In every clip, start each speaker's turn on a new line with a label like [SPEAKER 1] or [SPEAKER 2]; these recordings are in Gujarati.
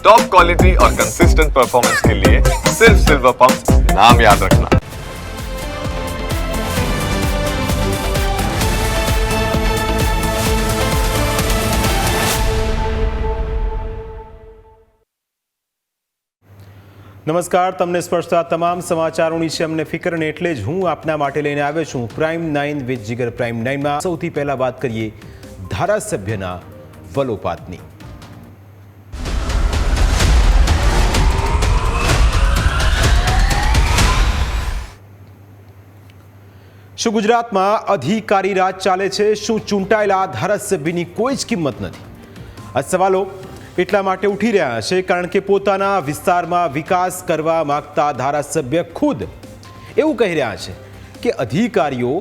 [SPEAKER 1] टॉप क्वालिटी और कंसिस्टेंट परफॉर्मेंस के लिए सिर्फ सिल्वर पंप नाम याद रखना
[SPEAKER 2] નમસ્કાર તમને સ્પર્શતા તમામ સમાચારોની છે અમને ફિકર અને એટલે જ હું આપના માટે લઈને આવ્યો છું prime nine with Jigar prime નાઇનમાં સૌથી પહેલા વાત કરીએ ધારાસભ્યના વલોપાતની શું ગુજરાતમાં અધિકારી રાજ ચાલે છે? શું ચૂંટાયેલા ધારાસભ્યની કોઈ જ કિંમત નથી? આ સવાલો એટલા માટે ઉઠી રહ્યા છે કારણ કે પોતાના વિસ્તારમાં વિકાસ કરવા માગતા ધારાસભ્ય ખુદ એવું કહી રહ્યા છે કે અધિકારીઓ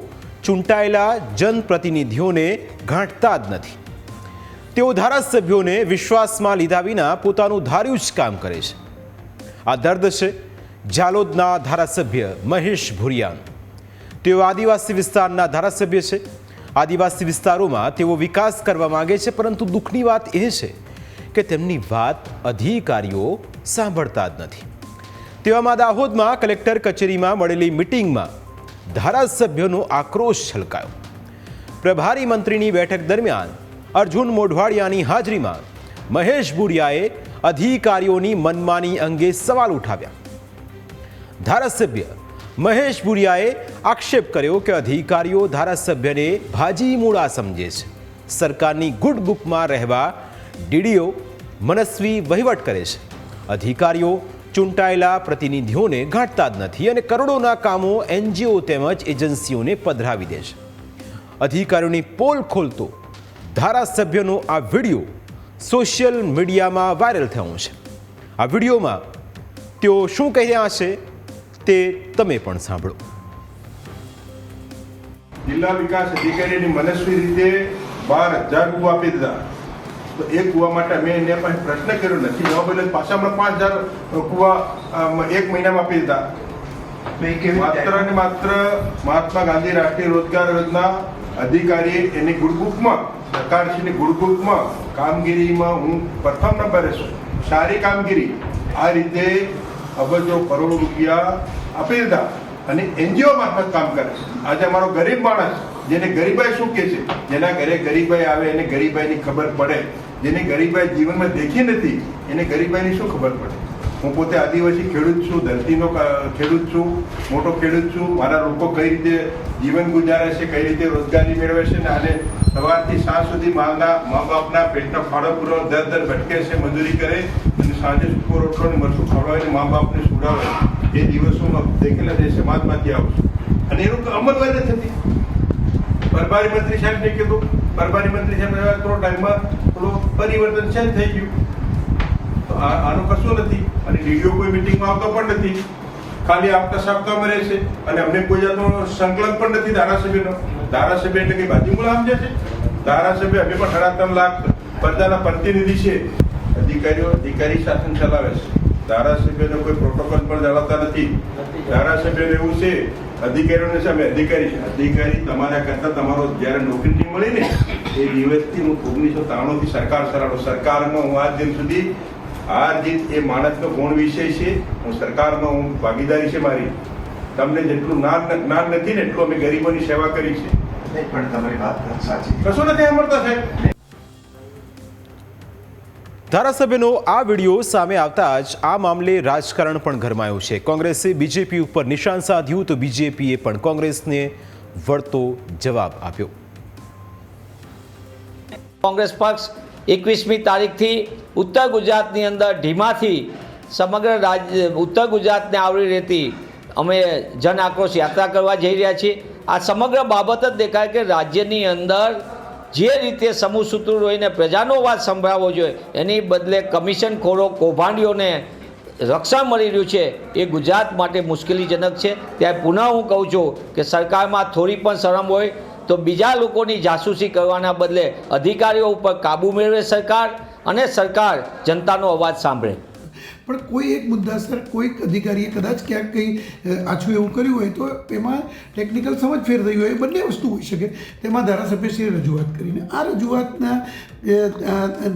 [SPEAKER 2] ચૂંટાયેલા જનપ્રતિનિધિઓને ગાંઠતા જ નથી. તેઓ ધારાસભ્યોને વિશ્વાસમાં લીધા વિના પોતાનું ધાર્યું જ કામ કરે છે. આ દર્દ છે જાલોદના ધારાસભ્ય મહેશ ભુરિયાનું. તેઓ આદિવાસી વિસ્તારના ધારાસભ્ય છે. આદિવાસી વિસ્તારોમાં તેઓ વિકાસ કરવા માંગે છે, પરંતુ દુઃખની વાત એ છે કે તેમની વાત અધિકારીઓ સાંભળતા જ નથી. તેવામાં દાહોદમાં કલેક્ટર કચેરીમાં મળેલી મિટિંગમાં ધારાસભ્યોનો આક્રોશ છલકાયો. પ્રભારી મંત્રીની બેઠક દરમિયાન અર્જુન મોઢવાડિયાની હાજરીમાં મહેશ બુડિયાએ અધિકારીઓની મનમાની અંગે સવાલ ઉઠાવ્યા. ધારાસભ્ય મહેશ ભુરિયાએ આક્ષેપ કર્યો કે અધિકારીઓ ધારાસભ્યને ભાજી મૂળા સમજે છે. સરકારની ગુડ બુકમાં રહેવા ડીડીઓ મનસ્વી વહીવટ કરે છે. અધિકારીઓ ચૂંટાયેલા પ્રતિનિધિઓને ગાંઠતા જ નથી અને કરોડોના કામો એનજીઓ તેમજ એજન્સીઓને પધરાવી દે છે. અધિકારીઓની પોલ ખોલતો ધારાસભ્યનો આ વીડિયો સોશિયલ મીડિયામાં વાયરલ થયો છે. આ વિડીયોમાં તેઓ શું કહી રહ્યા છે? તે તમે પણ સાંભળો.
[SPEAKER 3] જિલ્લા વિકાસ અધિકારીની મનસ્વી રીતે બાર હજાર કુવા આપી દીધા. તો એ કુવા માટે મેં એને પાસે પ્રશ્ન કર્યો નથી. જવાબ એટલે પાછા હમણાં પાંચ હજાર કુવા એક મહિનામાં આપી દીધા. માત્ર ને માત્ર મહાત્મા ગાંધી રાષ્ટ્રીય રોજગાર યોજના અધિકારી એની ગુડબુકમાં સરકારશ્રીની ગુડબુકમાં કામગીરીમાં હું પ્રથમ નંબરે છું. સારી કામગીરી. આ રીતે અબજો કરોડ રૂપિયા દીધા અને એનજીઓ મારફત કામ કરે. આજે અમારો ગરીબ માણસ, જેને ગરીબાઈ શું કે છે? જેના ઘરે ગરીબાઈ આવે, એને ગરીબાઈની ખબર પડે. જેને ગરીબાઈ જીવનમાં દેખી નથી, એને ગરીબાઈની શું ખબર પડે? હું પોતે આદિવાસી ખેડૂત છું, ધરતીનો ખેડૂત છું, મોટો ખેડૂત છું. મારા લોકો કઈ રીતે જીવન ગુજારે છે, કઈ રીતે રોજગારી મેળવે છે ને અને સવારથી સાંજ સુધી માંગા મા બાપના પેટનો ફાળો પૂરો દર દર ભટકે છે, મજૂરી કરે. સાંજે સૂકો રોટલો ને મરચું ખવડાવીને મા બાપને સુડાવે. એ દિવસોમાં દેખેલા તે સમાજમાંથી આવશે. અને એનું અમલવારી જ થતી. બરબારી મંત્રી સાહેબને કીધું. બરબારી મંત્રી સાહેબ થોડો ટાઈમમાં થોડું પરિવર્તન છે થઈ ગયું. તો આનું કશું નથી. અને ડીડીઓ કોઈ મિટિંગમાં આવતો પણ નથી. ખાલી આપતા સપ્તાહમાં રહે છે અને અમને કોઈ જાતનો સંકલન પણ નથી ધારાસભ્યનો. ધારાસભ્ય એટલે કે બાજુ ગુલામ સમજે છે? ધારાસભ્ય અમે પણ સાડા લાખ પ્રજાના પ્રતિનિધિ છે. અધિકારીઓ અધિકારી શાસન ચલાવે છે. ધારાસભ્યનો કોઈ પ્રોટોકોલ પણ જાળવતા નથી. ધારાસભ્યને એવું છે અધિકારીઓને અમે અધિકારી છે. અધિકારી તમારા કરતા તમારો જ્યારે નોકરી મળી ને એ દિવસથી હું ઓગણીસો ત્રાણુંથી સરકાર ચલાવો સરકારમાં હું આજ દિન સુધી આ જીત એ માણસનો ગુણ વિષય છે. હું સરકારમાં હું ભાગીદારી છે મારી. તમને જેટલું જ્ઞાન નથી ને એટલું અમે ગરીબોની સેવા કરી છે.
[SPEAKER 4] પણ તમારી વાત સાચી.
[SPEAKER 3] કશું નથી સાંભળતા સાહેબ.
[SPEAKER 2] ધારાસભ્યનો આ વીડિયો સામે આવતા જ આ મામલે રાજકારણ પણ ગરમાયું છે. કોંગ્રેસે બીજેપી ઉપર નિશાન સાધ્યું તો બીજેપીએ પણ કોંગ્રેસને વળતો જવાબ આપ્યો.
[SPEAKER 5] કોંગ્રેસ પક્ષ એકવીસમી તારીખથી ઉત્તર ગુજરાતની અંદર ઢીમાથી સમગ્ર રાજ્ય ઉત્તર ગુજરાતને આવરી રહેતી અમે જન આક્રોશ યાત્રા કરવા જઈ રહ્યા છીએ. આ સમગ્ર બાબત જ દેખાય કે રાજ્યની અંદર જે રીતે સમૂહ સૂત્રો રહીને પ્રજાનો અવાજ સંભળાવવો જોઈએ, એની બદલે કમિશનખોરો, કૌભાંડીઓને રક્ષણ મળી રહ્યું છે, એ ગુજરાત માટે મુશ્કેલીજનક છે. ત્યારે પુનઃ હું કહું છું કે સરકારમાં થોડી પણ શરમ હોય તો બીજા લોકોની જાસૂસી કરવાના બદલે અધિકારીઓ ઉપર કાબૂ મેળવે સરકાર અને સરકાર જનતાનો અવાજ સાંભળે.
[SPEAKER 6] પણ કોઈ એક મુદ્દાસર, કોઈક અધિકારીએ કદાચ ક્યાંક કંઈ આછું એવું કર્યું હોય તો તેમાં ટેકનિકલ સમજફેર થઈ હોય એ બંને વસ્તુ હોઈ શકે. તેમાં ધારાસભ્યશ્રીએ રજૂઆત કરીને. આ રજૂઆતના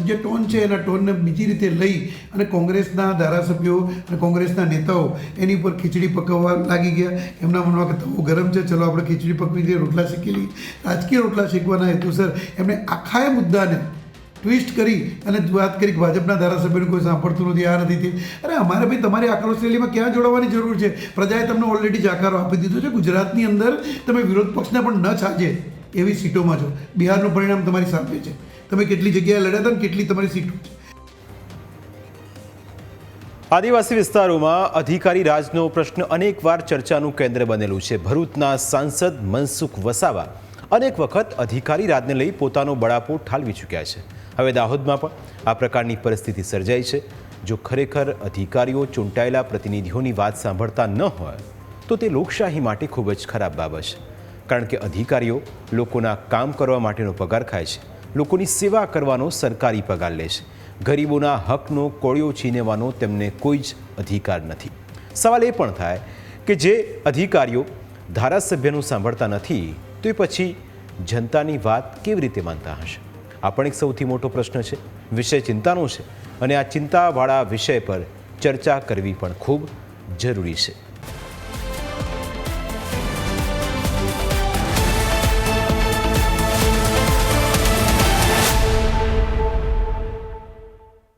[SPEAKER 6] જે ટોન છે એના ટોનને બીજી રીતે લઈ અને કોંગ્રેસના ધારાસભ્યો અને કોંગ્રેસના નેતાઓ એની ઉપર ખીચડી પકવવા લાગી ગયા. એમના મનમાં કે તવો ગરમ છે, ચલો આપણે ખીચડી પકવી દઈએ, રોટલા શીખી લઈએ. રાજકીય રોટલા શીખવાના હેતુસર એમણે આખા મુદ્દાને ટ્વિસ્ટ કરી અને વાત કરી કે ભાજપના ધારાસભ્યનું કોઈ સાંભળતું નથી, આ નથી તે. અરે અમારે ભાઈ તમારી આક્રોશ રેલીમાં ક્યાં જોડાવાની જરૂર છે? પ્રજાએ તમને ઓલરેડી જાકારો આપી દીધો છે. ગુજરાતની અંદર તમે વિરોધ પક્ષને પણ ન છાજે એવી સીટોમાં છો. બિહારનું પરિણામ તમારી સામે છે. તમે કેટલી જગ્યાએ લડ્યા હતા કેટલી તમારી સીટો છે.
[SPEAKER 2] આદિવાસી વિસ્તારોમાં અધિકારી રાજનો પ્રશ્ન અનેકવાર ચર્ચાનું કેન્દ્ર બનેલું છે. ભરૂચના સાંસદ મનસુખ વસાવા અનેક વખત અધિકારી રાજને લઈ પોતાનો બળાપો ઠાલવી ચૂક્યા છે. હવે દાહોદમાં પણ આ પ્રકારની પરિસ્થિતિ સર્જાઈ છે. જો ખરેખર અધિકારીઓ ચૂંટાયેલા પ્રતિનિધિઓની વાત સાંભળતા ન હોય, તો તે લોકશાહી માટે ખૂબ જ ખરાબ બાબત છે. કારણ કે અધિકારીઓ લોકોના કામ કરવા માટેનો પગાર ખાય છે. લોકોની સેવા કરવાનો સરકારી પગાર લે છે. ગરીબોના હકનો કોળિયો છીનવાનો તેમને કોઈ જ અધિકાર નથી. સવાલ એ પણ થાય કે જે અધિકારીઓ ધારાસભ્યનું સાંભળતા નથી, તો એ પછી જનતાની વાત કેવી રીતે માનતા હશે? આ પણ એક સૌથી મોટો પ્રશ્ન છે. વિષય ચિંતાનો છે અને આ ચિંતાવાળા વિષય પર ચર્ચા કરવી પણ ખૂબ જરૂરી છે.